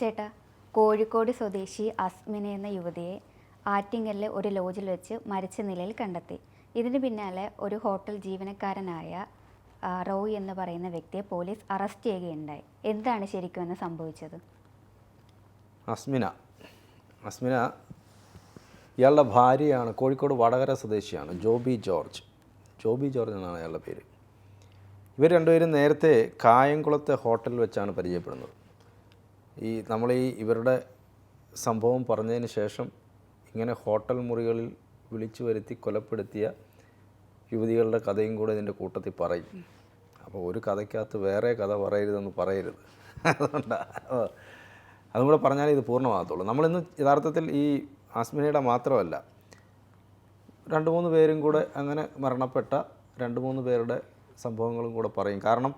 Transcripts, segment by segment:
ചേട്ടാ കോഴിക്കോട് സ്വദേശി അസ്മിന എന്ന യുവതിയെ ആറ്റിങ്ങലിലെ ഒരു ലോജിൽ വെച്ച് മരിച്ച നിലയിൽ കണ്ടെത്തി. ഇതിന് പിന്നാലെ ഒരു ഹോട്ടൽ ജീവനക്കാരനായ റോയ് എന്ന് പറയുന്ന വ്യക്തിയെ പോലീസ് അറസ്റ്റ് ചെയ്യുകയുണ്ടായി. എന്താണ് ശരിക്കും എന്ന് സംഭവിച്ചത്? അസ്മിന. അസ്മിന ഇയാളുടെ ഭാര്യയാണ് കോഴിക്കോട് വടകര സ്വദേശിയാണ് ജോബി ജോർജ്. ജോബി ജോർജ് എന്നാണ് അയാളുടെ പേര്. ഇവർ രണ്ടുപേരും നേരത്തെ കായംകുളത്തെ ഹോട്ടലിൽ വെച്ചാണ് പരിചയപ്പെടുന്നത്. ഈ നമ്മൾ ഈ ഇവരുടെ സംഭവം പറഞ്ഞതിന് ശേഷം ഇങ്ങനെ ഹോട്ടൽ മുറികളിൽ വിളിച്ചു വരുത്തി കൊലപ്പെടുത്തിയ യുവതികളുടെ കഥയും കൂടെ ഇതിന്റെ കൂട്ടത്തിൽ പറയും. അപ്പോൾ ഒരു കഥയ്ക്കകത്ത് വേറെ കഥ പറയരുതെന്ന് പറയരുത്. അതുകൊണ്ടാണ് അതും കൂടെ പറഞ്ഞാലേ ഇത് പൂർണമാകത്തുള്ളൂ. നമ്മളിന്ന് യഥാർത്ഥത്തിൽ ഈ ആസ്മിനയുടെ മാത്രമല്ല രണ്ട് മൂന്ന് പേരും കൂടെ അങ്ങനെ മരണപ്പെട്ട രണ്ട് മൂന്ന് പേരുടെ സംഭവങ്ങളും കൂടെ പറയും. കാരണം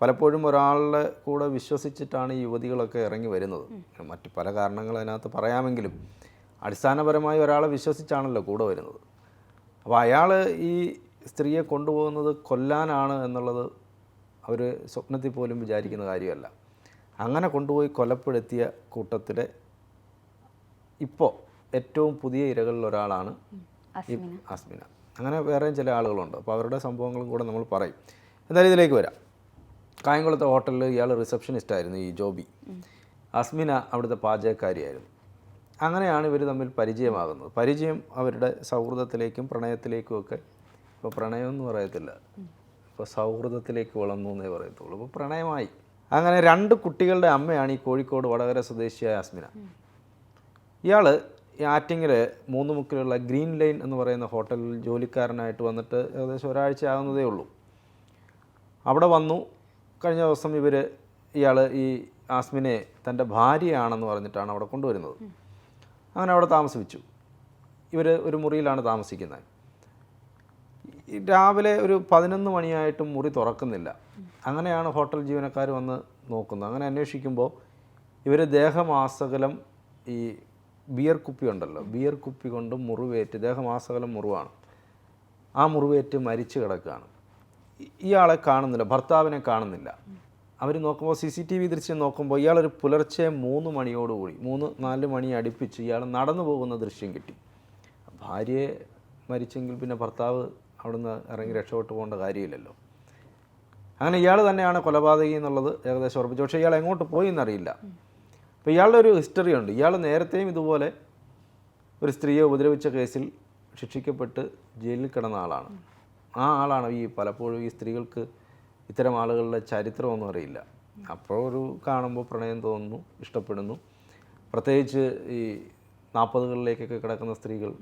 പലപ്പോഴും ഒരാളുടെ കൂടെ വിശ്വസിച്ചിട്ടാണ് ഈ യുവതികളൊക്കെ ഇറങ്ങി വരുന്നത്. മറ്റ് പല കാരണങ്ങൾ അതിനകത്ത് പറയാമെങ്കിലും അടിസ്ഥാനപരമായി ഒരാളെ വിശ്വസിച്ചാണല്ലോ കൂടെ വരുന്നത്. അപ്പോൾ അയാൾ ഈ സ്ത്രീയെ കൊണ്ടുപോകുന്നത് കൊല്ലാനാണ് എന്നുള്ളത് അവർ സ്വപ്നത്തിൽ പോലും വിചാരിക്കുന്ന കാര്യമല്ല. അങ്ങനെ കൊണ്ടുപോയി കൊലപ്പെടുത്തിയ കൂട്ടത്തിലെ ഇപ്പോൾ ഏറ്റവും പുതിയ ഇരകളിൽ ഒരാളാണ് അസ്മിന. അസ്മിന. അങ്ങനെ വേറെയും ചില ആളുകളുണ്ട്. അപ്പോൾ അവരുടെ സംഭവങ്ങളും കൂടെ നമ്മൾ പറയും. എന്തായാലും ഇതിലേക്ക് വരാം. കായംകുളത്തെ ഹോട്ടലിൽ ഇയാൾ റിസപ്ഷനിസ്റ്റ് ആയിരുന്നു ഈ ജോബി. അസ്മിന അവിടുത്തെ പാചകക്കാരിയായിരുന്നു. അങ്ങനെയാണ് ഇവർ തമ്മിൽ പരിചയമാകുന്നത്. പരിചയം അവരുടെ സൗഹൃദത്തിലേക്കും പ്രണയത്തിലേക്കും ഒക്കെ. ഇപ്പോൾ പ്രണയം എന്ന് പറയത്തില്ല. ഇപ്പോൾ സൗഹൃദത്തിലേക്ക് വളർന്നു എന്നേ പറയത്തുള്ളൂ. ഇപ്പോൾ പ്രണയമായി. അങ്ങനെ രണ്ട് കുട്ടികളുടെ അമ്മയാണ് ഈ കോഴിക്കോട് വടകര സ്വദേശിയായ അസ്മിന. ഇയാൾ ഈ ആറ്റിങ്ങിൽ മൂന്ന് മുക്കിലുള്ള ഗ്രീൻ ലൈൻ എന്ന് പറയുന്ന ഹോട്ടലിൽ ജോലിക്കാരനായിട്ട് വന്നിട്ട് ഏകദേശം ഒരാഴ്ച ആകുന്നതേ ഉള്ളൂ. അവിടെ വന്നു കഴിഞ്ഞ ദിവസം ഇവർ ഇയാൾ ഈ ആസ്മിനെ തന്റെ ഭാര്യയാണെന്ന് പറഞ്ഞിട്ടാണ് അവിടെ കൊണ്ടുവരുന്നത്. അങ്ങനെ അവിടെ താമസിപ്പിച്ചു. ഇവർ ഒരു മുറിയിലാണ് താമസിക്കുന്നത്. രാവിലെ ഒരു പതിനൊന്ന് മണിയായിട്ടും മുറി തുറക്കുന്നില്ല. അങ്ങനെയാണ് ഹോട്ടൽ ജീവനക്കാർ വന്ന് നോക്കുന്നത്. അങ്ങനെ അന്വേഷിക്കുമ്പോൾ ഇവർ ദേഹമാസകലം ഈ ബിയർ കുപ്പി ഉണ്ടല്ലോ ബിയർ കുപ്പി കൊണ്ട് മുറിവേറ്റ് ദേഹമാസകലം മുറിവാണ്. ആ മുറിവേറ്റ് മരിച്ചു കിടക്കുകയാണ്. ഇയാളെ കാണുന്നില്ല ഭർത്താവിനെ കാണുന്നില്ല. അവർ നോക്കുമ്പോൾ സി സി ടി വി ദൃശ്യം നോക്കുമ്പോൾ ഇയാളൊരു പുലർച്ചെ മൂന്ന് മണിയോടുകൂടി മൂന്ന് നാല് മണി അടുപ്പിച്ച് ഇയാൾ നടന്നു പോകുന്ന ദൃശ്യം കിട്ടി. ഭാര്യയെ മരിച്ചെങ്കിൽ പിന്നെ ഭർത്താവ് അവിടുന്ന് ഇറങ്ങി രക്ഷപ്പെട്ടു പോകേണ്ട കാര്യമില്ലല്ലോ. അങ്ങനെ ഇയാൾ തന്നെയാണ് കൊലപാതകി എന്നുള്ളത് ഏകദേശം ഉറപ്പിച്ചു പക്ഷേ ഇയാൾ എങ്ങോട്ട് പോയി എന്നറിയില്ല. അപ്പോൾ ഇയാളുടെ ഒരു ഹിസ്റ്ററി ഉണ്ട്. ഇയാൾ നേരത്തെയും ഇതുപോലെ ഒരു സ്ത്രീയെ ഉപദ്രവിച്ച കേസിൽ ശിക്ഷിക്കപ്പെട്ട് ജയിലിൽ കിടന്ന ആളാണ്. ആ ആളാണ് ഈ പലപ്പോഴും ഈ സ്ത്രീകൾക്ക് ഇത്തരം ആളുകളുടെ ചരിത്രമൊന്നും അറിയില്ല. അപ്പോൾ ഒരു കാണുമ്പോൾ പ്രണയം തോന്നുന്നു ഇഷ്ടപ്പെടുന്നു. പ്രത്യേകിച്ച് ഈ നാൽപ്പതുകളിലേക്കൊക്കെ കിടക്കുന്ന സ്ത്രീകൾ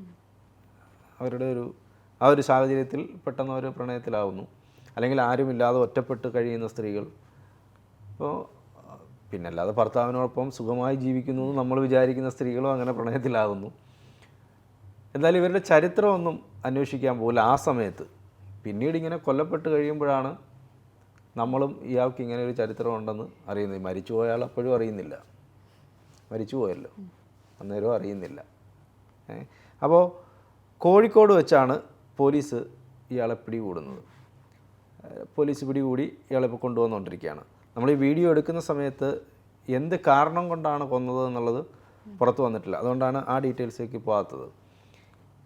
അവരുടെ ഒരു ആ ഒരു സാഹചര്യത്തിൽ പെട്ടെന്ന് അവർ പ്രണയത്തിലാവുന്നു. അല്ലെങ്കിൽ ആരുമില്ലാതെ ഒറ്റപ്പെട്ട് കഴിയുന്ന സ്ത്രീകൾ. അപ്പോൾ പിന്നെ അല്ലാതെ ഭർത്താവിനോടൊപ്പം സുഖമായി ജീവിക്കുന്നു എന്ന് നമ്മൾ വിചാരിക്കുന്ന സ്ത്രീകളും അങ്ങനെ പ്രണയത്തിലാകുന്നു എന്നാലും ഇവരുടെ ചരിത്രമൊന്നും അന്വേഷിക്കാൻ പോകില്ല ആ സമയത്ത്. പിന്നീട് ഇങ്ങനെ കൊല്ലപ്പെട്ട് കഴിയുമ്പോഴാണ് നമ്മളും ഇയാൾക്ക് ഇങ്ങനെ ഒരു ചരിത്രം ഉണ്ടെന്ന് അറിയുന്നത്. മരിച്ചു പോയാൾ അപ്പോഴും അറിയുന്നില്ല. മരിച്ചു പോയല്ലോ. അന്നേരവും അറിയുന്നില്ല. അപ്പോൾ കോഴിക്കോട് വെച്ചാണ് പോലീസ് ഇയാളെ പിടികൂടുന്നത്. പോലീസ് പിടികൂടി ഇയാളെ ഇപ്പോൾ കൊണ്ടുവന്നുകൊണ്ടിരിക്കുകയാണ് നമ്മൾ ഈ വീഡിയോ എടുക്കുന്ന സമയത്ത് എന്ത് കാരണം കൊണ്ടാണ് കൊന്നത് എന്നുള്ളത് പുറത്തു വന്നിട്ടില്ല. അതുകൊണ്ടാണ് ആ ഡീറ്റെയിൽസിലേക്ക് പോകാത്തത്.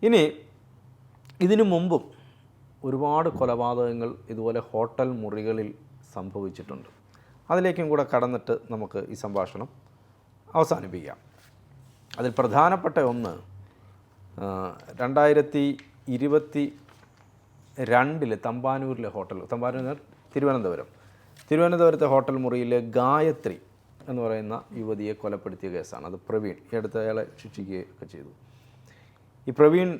ഇനി ഇതിനു മുമ്പും ഒരുപാട് കൊലപാതകങ്ങൾ ഇതുപോലെ ഹോട്ടൽ മുറികളിൽ സംഭവിച്ചിട്ടുണ്ട്. അതിലേക്കും കൂടെ കടന്നിട്ട് നമുക്ക് ഈ സംഭാഷണം അവസാനിപ്പിക്കാം. അതിൽ പ്രധാനപ്പെട്ട ഒന്ന് രണ്ടായിരത്തി ഇരുപത്തി രണ്ടിൽ തമ്പാനൂരിലെ ഹോട്ടൽ തമ്പാനൂർ തിരുവനന്തപുരം. തിരുവനന്തപുരത്തെ ഹോട്ടൽ മുറിയിലെ ഗായത്രി എന്ന് പറയുന്ന യുവതിയെ കൊലപ്പെടുത്തിയ കേസാണ്. അത് പ്രവീൺ ഈ അടുത്ത് അയാളെ ശിക്ഷിക്കുകയൊക്കെ ചെയ്തു. ഈ പ്രവീൺ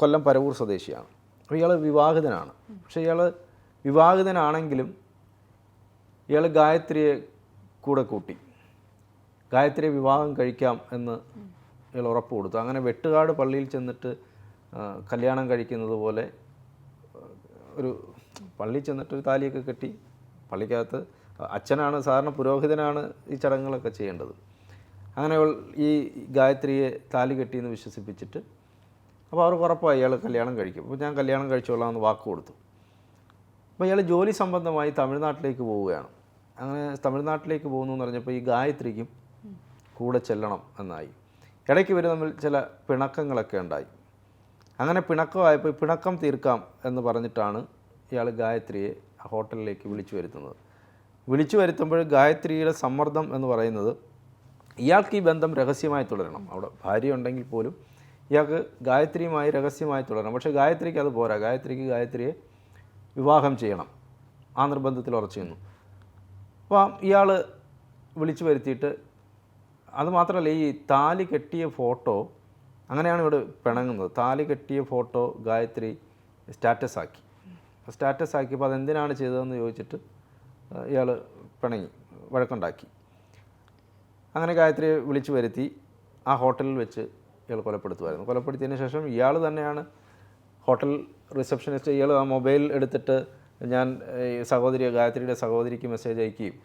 കൊല്ലം പരവൂർ സ്വദേശിയാണ്. അപ്പോൾ ഇയാൾ വിവാഹിതനാണ്. പക്ഷേ ഇയാൾ വിവാഹിതനാണെങ്കിലും ഇയാൾ ഗായത്രിയെ കൂടെ കൂട്ടി. ഗായത്രിയെ വിവാഹം കഴിക്കാം എന്ന് ഇയാൾ ഉറപ്പ് കൊടുത്തു. അങ്ങനെ വെട്ടുകാട് പള്ളിയിൽ ചെന്നിട്ട് കല്യാണം കഴിക്കുന്നത് പോലെ ഒരു പള്ളിയിൽ ചെന്നിട്ട് ഒരു താലിയൊക്കെ കെട്ടി പള്ളിക്കകത്ത് അച്ഛനാണ് സാധാരണ പുരോഹിതനാണ് ഈ ചടങ്ങുകളൊക്കെ ചെയ്യേണ്ടത്. അങ്ങനെ ഈ ഗായത്രിയെ താലി കെട്ടിയെന്ന് വിശ്വസിപ്പിച്ചിട്ട് അപ്പോൾ അവർ ഉറപ്പായി അയാൾ കല്യാണം കഴിക്കും. അപ്പോൾ ഞാൻ കല്യാണം കഴിച്ചോളാം എന്ന് വാക്ക് കൊടുത്തു. അപ്പോൾ ഇയാൾ ജോലി സംബന്ധമായി തമിഴ്നാട്ടിലേക്ക് പോവുകയാണ്. അങ്ങനെ തമിഴ്നാട്ടിലേക്ക് പോകുന്നു എന്ന് പറഞ്ഞപ്പോൾ ഈ ഗായത്രിക്കും കൂടെ ചെല്ലണം എന്നായി. ഇടയ്ക്ക് ഇവർ തമ്മിൽ ചില പിണക്കങ്ങളൊക്കെ ഉണ്ടായി. അങ്ങനെ പിണക്കമായപ്പോൾ പിണക്കം തീർക്കാം എന്ന് പറഞ്ഞിട്ടാണ് ഇയാൾ ഗായത്രിയെ ഹോട്ടലിലേക്ക് വിളിച്ചു വരുത്തുന്നത്. വിളിച്ചു വരുത്തുമ്പോൾ ഗായത്രിയുടെ സമ്മർദ്ദം എന്ന് പറയുന്നത് ഇയാൾക്ക് ഈ ബന്ധം രഹസ്യമായി തുടരണം. അവിടെ ഭാര്യ ഉണ്ടെങ്കിൽ പോലും ഇയാൾക്ക് ഗായത്രിയുമായി രഹസ്യമായി തുടരണം. പക്ഷേ ഗായത്രിക്ക് അത് പോരാ. ഗായത്രിക്ക് ഗായത്രിയെ വിവാഹം ചെയ്യണം. ആ നിർബന്ധത്തിൽ ഉറച്ചു നിന്നു. അപ്പോൾ ഇയാൾ വിളിച്ചു വരുത്തിയിട്ട് അതുമാത്രമല്ല ഈ താലി കെട്ടിയ ഫോട്ടോ അങ്ങനെയാണ് ഇവിടെ പിണങ്ങുന്നത്. താലി കെട്ടിയ ഫോട്ടോ ഗായത്രി സ്റ്റാറ്റസ് ആക്കി. സ്റ്റാറ്റസ് ആക്കിയപ്പോൾ അതെന്തിനാണ് ചെയ്തതെന്ന് ചോദിച്ചിട്ട് ഇയാൾ പിണങ്ങി വഴക്കുണ്ടാക്കി. അങ്ങനെ ഗായത്രിയെ വിളിച്ചു വരുത്തി ആ ഹോട്ടലിൽ വെച്ച് ഇയാൾ കൊലപ്പെടുത്തുമായിരുന്നു. കൊലപ്പെടുത്തിയതിന് ശേഷം ഇയാൾ തന്നെയാണ് ഹോട്ടൽ റിസപ്ഷനിസ്റ്റ് ഇയാൾ ആ മൊബൈൽ എടുത്തിട്ട് ഞാൻ സഹോദരി ഗായത്രിയുടെ സഹോദരിക്ക് മെസ്സേജ് അയക്കുകയും.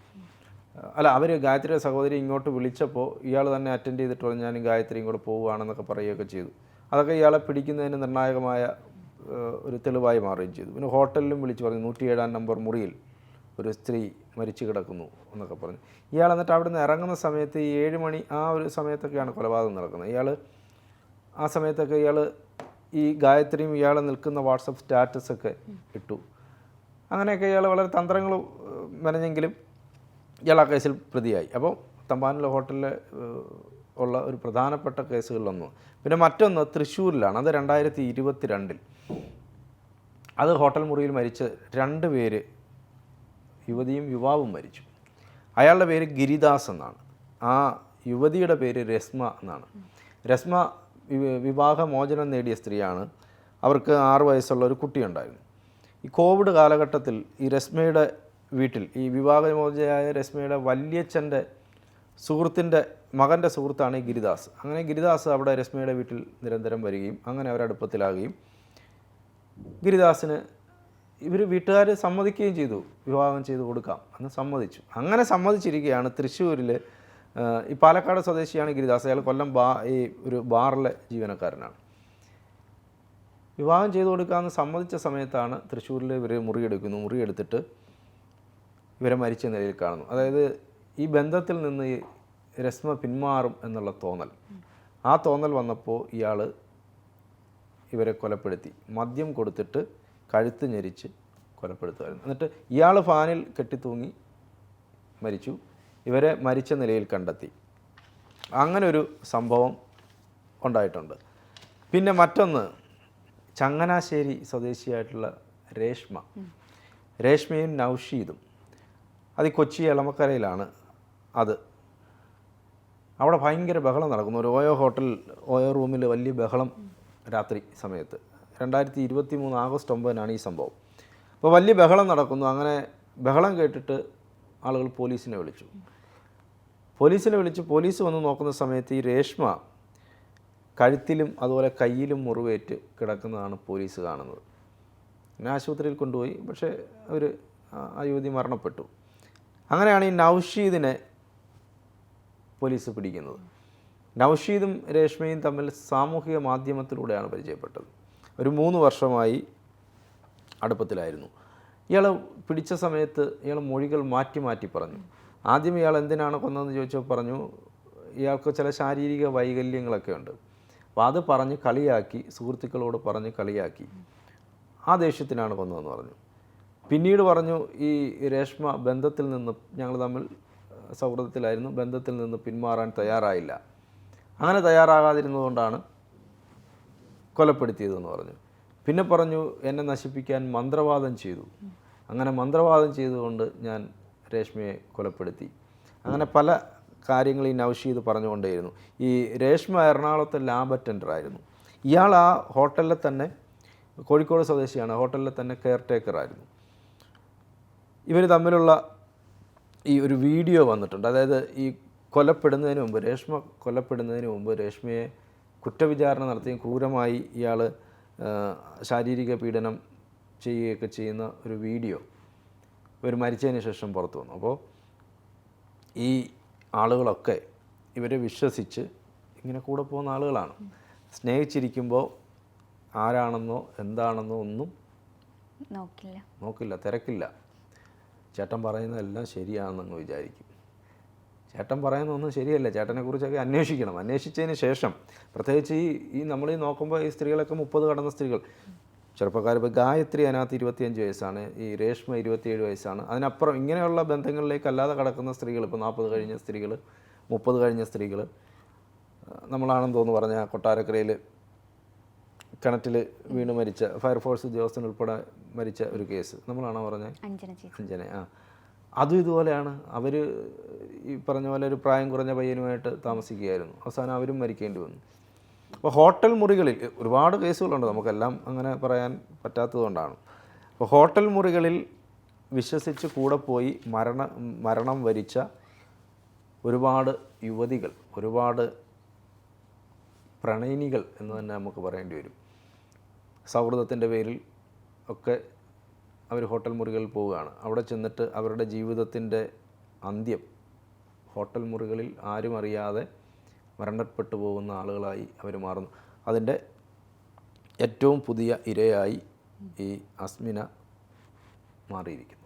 അല്ല അവർ ഗായത്രിയുടെ സഹോദരി ഇങ്ങോട്ട് വിളിച്ചപ്പോൾ ഇയാൾ തന്നെ അറ്റൻഡ് ചെയ്തിട്ട് പറഞ്ഞു ഞാൻ ഗായത്രിയും കൂടെ പോവുകയാണെന്നൊക്കെ പറയുകയൊക്കെ ചെയ്തു. അതൊക്കെ ഇയാളെ പിടിക്കുന്നതിന് നിർണായകമായ ഒരു തെളിവായി മാറുകയും ചെയ്തു. പിന്നെ ഹോട്ടലിലും വിളിച്ച് പറഞ്ഞു നൂറ്റിയേഴാം നമ്പർ മുറിയിൽ ഒരു സ്ത്രീ മരിച്ചു കിടക്കുന്നു എന്നൊക്കെ പറഞ്ഞു. ഇയാൾ എന്നിട്ട് അവിടെ ഇറങ്ങുന്ന സമയത്ത് ഈ ഏഴ് മണി ആ ഒരു സമയത്തൊക്കെയാണ് കൊലപാതകം നടക്കുന്നത്. ഇയാൾ ആ സമയത്തൊക്കെ ഇയാൾ ഈ ഗായത്രിയും ഇയാൾ നിൽക്കുന്ന വാട്സപ്പ് സ്റ്റാറ്റസൊക്കെ ഇട്ടു. അങ്ങനെയൊക്കെ ഇയാൾ വളരെ തന്ത്രങ്ങൾ മെനഞ്ഞെങ്കിലും ഇയാൾ ആ കേസിൽ പ്രതിയായി. അപ്പോൾ തമ്പാനിലെ ഹോട്ടലിൽ ഉള്ള ഒരു പ്രധാനപ്പെട്ട കേസുകളിലൊന്ന്. പിന്നെ മറ്റൊന്ന് തൃശ്ശൂരിലാണ്. അത് രണ്ടായിരത്തി ഇരുപത്തി രണ്ടിൽ അത് ഹോട്ടൽ മുറിയിൽ മരിച്ച രണ്ട് പേര് യുവതിയും യുവാവും മരിച്ചു. അയാളുടെ പേര് ഗിരിദാസ് എന്നാണ്. ആ യുവതിയുടെ പേര് രസ്മ എന്നാണ്. രസ്മ വിവാഹമോചനം നേടിയ സ്ത്രീയാണ്. അവർക്ക് ആറ് വയസ്സുള്ള ഒരു കുട്ടിയുണ്ടായിരുന്നു. ഈ കോവിഡ് കാലഘട്ടത്തിൽ ഈ രശ്മിയുടെ വീട്ടിൽ ഈ വിവാഹമോചനയായ രശ്മിയുടെ വല്യച്ഛന്റെ സുഹൃത്തിന്റെ മകന്റെ സുഹൃത്താണ് ഈ ഗിരിദാസ്. അങ്ങനെ ഗിരിദാസ് അവിടെ രശ്മിയുടെ വീട്ടിൽ നിരന്തരം വരികയും അങ്ങനെ അവരടുപ്പത്തിലാകുകയും ഗിരിദാസിന് ഇവർ വീട്ടുകാർ സമ്മതിക്കുകയും ചെയ്തു. വിവാഹം ചെയ്തു കൊടുക്കാം എന്ന് സമ്മതിച്ചു. അങ്ങനെ സമ്മതിച്ചിരിക്കുകയാണ് തൃശ്ശൂരിൽ ഈ പാലക്കാട് സ്വദേശിയാണ് ഗിരിദാസ്. അയാൾ കൊല്ലം ബാ ഈ ഒരു ബാറിലെ ജീവനക്കാരനാണ്. വിവാഹം ചെയ്തു കൊടുക്കാമെന്ന് സമ്മതിച്ച സമയത്താണ് തൃശ്ശൂരിൽ ഇവർ മുറിയെടുക്കുന്നു മുറിയെടുത്തിട്ട് ഇവരെ മരിച്ച നിലയിൽ കാണുന്നു. അതായത് ഈ ബന്ധത്തിൽ നിന്ന് ഈ രസ്മ പിന്മാറും എന്നുള്ള തോന്നൽ. ആ തോന്നൽ വന്നപ്പോൾ ഇയാൾ ഇവരെ കൊലപ്പെടുത്തി. മദ്യം കൊടുത്തിട്ട് കഴുത്ത് ഞെരിച്ച് കൊലപ്പെടുത്തുമായിരുന്നു എന്നിട്ട് ഇയാൾ ഫാനിൽ കെട്ടിത്തൂങ്ങി മരിച്ചു. ഇവരെ മരിച്ച നിലയിൽ കണ്ടെത്തി. അങ്ങനൊരു സംഭവം ഉണ്ടായിട്ടുണ്ട്. പിന്നെ മറ്റൊന്ന് ചങ്ങനാശ്ശേരി സ്വദേശിയായിട്ടുള്ള രേഷ്മ. രേഷ്മയും നൗഷീദും. അത് കൊച്ചി എളമക്കരയിലാണ് അത്. അവിടെ ഭയങ്കര ബഹളം നടക്കുന്നു. ഒരു ഓയോ ഹോട്ടൽ ഓയോ റൂമിൽ വലിയ ബഹളം രാത്രി സമയത്ത്. രണ്ടായിരത്തി ഇരുപത്തി മൂന്ന് ആഗസ്റ്റ് ഒമ്പതിനാണ് ഈ സംഭവം. അപ്പോൾ വലിയ ബഹളം നടക്കുന്നു. അങ്ങനെ ബഹളം കേട്ടിട്ട് ആളുകൾ പോലീസിനെ വിളിച്ചു. പോലീസിനെ വിളിച്ച് പോലീസ് വന്ന് നോക്കുന്ന സമയത്ത് ഈ രേഷ്മ കഴുത്തിലും അതുപോലെ കയ്യിലും മുറിവേറ്റ് കിടക്കുന്നതാണ് പോലീസ് കാണുന്നത്. പിന്നെ ആശുപത്രിയിൽ കൊണ്ടുപോയി. പക്ഷേ അവർ ആ യുവതി മരണപ്പെട്ടു. അങ്ങനെയാണ് ഈ നൗഷീദിനെ പോലീസ് പിടിക്കുന്നത്. നൗഷീദും രേഷ്മയും തമ്മിൽ സാമൂഹിക മാധ്യമത്തിലൂടെയാണ് പരിചയപ്പെട്ടത്. ഒരു മൂന്ന് വർഷമായി അടുപ്പത്തിലായിരുന്നു. ഇയാൾ പിടിച്ച സമയത്ത് ഇയാൾ മൊഴികൾ മാറ്റി മാറ്റി പറഞ്ഞു. ആദ്യം ഇയാൾ എന്തിനാണ് കൊന്നതെന്ന് ചോദിച്ചപ്പോൾ പറഞ്ഞു ഇയാൾക്ക് ചില ശാരീരിക വൈകല്യങ്ങളൊക്കെ ഉണ്ട്. അപ്പോൾ അത് പറഞ്ഞ് കളിയാക്കി സുഹൃത്തുക്കളോട് പറഞ്ഞ് കളിയാക്കി. ആ ദേഷ്യത്തിനാണ് കൊന്നതെന്ന് പറഞ്ഞു. പിന്നീട് പറഞ്ഞു ഈ രേഷ്മ ബന്ധത്തിൽ നിന്ന് ഞങ്ങൾ തമ്മിൽ സൗഹൃദത്തിലായിരുന്നു ബന്ധത്തിൽ നിന്ന് പിന്മാറാൻ തയ്യാറായില്ല. അങ്ങനെ തയ്യാറാകാതിരുന്നതുകൊണ്ടാണ് കൊലപ്പെടുത്തിയതെന്ന് പറഞ്ഞു. പിന്നെ പറഞ്ഞു എന്നെ നശിപ്പിക്കാൻ മന്ത്രവാദം ചെയ്തു. അങ്ങനെ മന്ത്രവാദം ചെയ്തുകൊണ്ട് ഞാൻ രേഷ്മയെ കൊലപ്പെടുത്തി. അങ്ങനെ പല കാര്യങ്ങൾ ഈ നൗഷീദ് പറഞ്ഞുകൊണ്ടേയിരുന്നു. ഈ രേഷ്മ എറണാകുളത്തെ ലാബ് അറ്റൻഡർ ആയിരുന്നു. ഇയാൾ ആ ഹോട്ടലിലെ തന്നെ കോഴിക്കോട് സ്വദേശിയാണ്. ഹോട്ടലിലെ തന്നെ കെയർ ടേക്കർ ആയിരുന്നു. ഇവർ തമ്മിലുള്ള ഈ ഒരു വീഡിയോ വന്നിട്ടുണ്ട്. അതായത് ഈ കൊലപ്പെടുന്നതിന് മുമ്പ് രേഷ്മ കൊലപ്പെടുന്നതിന് മുമ്പ് രേഷ്മയെ കുറ്റവിചാരണ നടത്തിയും ക്രൂരമായി ഇയാൾ ശാരീരിക പീഡനം ചെയ്യുകയൊക്കെ ചെയ്യുന്ന ഒരു വീഡിയോ. ഇവർ മരിച്ചതിന് ശേഷം പുറത്തു വന്നു. അപ്പോൾ ഈ ആളുകളൊക്കെ ഇവരെ വിശ്വസിച്ച് ഇങ്ങനെ കൂടെ പോകുന്ന ആളുകളാണ്. സ്നേഹിച്ചിരിക്കുമ്പോൾ ആരാണെന്നോ എന്താണെന്നോ ഒന്നും നോക്കില്ല. നോക്കില്ല തിരക്കില്ല. ചേട്ടൻ പറയുന്നതെല്ലാം ശരിയാണെന്നങ്ങ് വിചാരിക്കും. ചേട്ടൻ പറയുന്നതൊന്നും ശരിയല്ല. ചേട്ടനെ കുറിച്ചൊക്കെ അന്വേഷിക്കണം. അന്വേഷിച്ചതിന് ശേഷം പ്രത്യേകിച്ച് ഈ ഈ നമ്മൾ ഈ നോക്കുമ്പോൾ ഈ സ്ത്രീകളൊക്കെ മുപ്പത് കടന്ന സ്ത്രീകൾ. ചെറുപ്പക്കാർ ഇപ്പോൾ ഗായത്രി അതിനകത്ത് ഇരുപത്തിയഞ്ച് വയസ്സാണ് ഈ രേഷ്മ ഇരുപത്തിയേഴ് വയസ്സാണ്. അതിനപ്പുറം ഇങ്ങനെയുള്ള ബന്ധങ്ങളിലേക്ക് അല്ലാതെ കടക്കുന്ന സ്ത്രീകൾ ഇപ്പോൾ നാൽപ്പത് കഴിഞ്ഞ സ്ത്രീകൾ മുപ്പത് കഴിഞ്ഞ സ്ത്രീകൾ നമ്മളാണെന്ന് തോന്നുന്നു പറഞ്ഞ കൊട്ടാരക്കരയിൽ കിണറ്റിൽ വീണ് മരിച്ച ഫയർഫോഴ്സ് ഉദ്യോഗസ്ഥൻ ഉൾപ്പെടെ മരിച്ച ഒരു കേസ്. നമ്മളാണോ പറഞ്ഞത് അഞ്ജന അഞ്ജന ആ. അതും ഇതുപോലെയാണ്. അവർ ഈ പറഞ്ഞ പോലെ ഒരു പ്രായം കുറഞ്ഞ പയ്യനുമായിട്ട് താമസിക്കുകയായിരുന്നു. അവസാനം അവരും മരിക്കേണ്ടി വന്നു. അപ്പോൾ ഹോട്ടൽ മുറികളിൽ ഒരുപാട് കേസുകളുണ്ട് നമുക്കെല്ലാം അങ്ങനെ പറയാൻ പറ്റാത്തതുകൊണ്ടാണ്. അപ്പോൾ ഹോട്ടൽ മുറികളിൽ വിശ്വസിച്ച് കൂടെ പോയി മരണ മരണം വരിച്ച ഒരുപാട് യുവതികൾ ഒരുപാട് പ്രണയിനികൾ എന്ന് തന്നെ നമുക്ക് പറയേണ്ടി വരും. സൗഹൃദത്തിന്റെ പേരിൽ ഒക്കെ അവർ ഹോട്ടൽ മുറികളിൽ പോവുകയാണ്. അവിടെ ചെന്നിട്ട് അവരുടെ ജീവിതത്തിന്റെ അന്ത്യം ഹോട്ടൽ മുറികളിൽ ആരും അറിയാതെ മരണപ്പെട്ടു പോകുന്ന ആളുകളായി അവർ മാറുന്നു. അതിന്റെ ഏറ്റവും പുതിയ ഇരയായി ഈ അസ്മിന മാറിയിരിക്കുന്നു.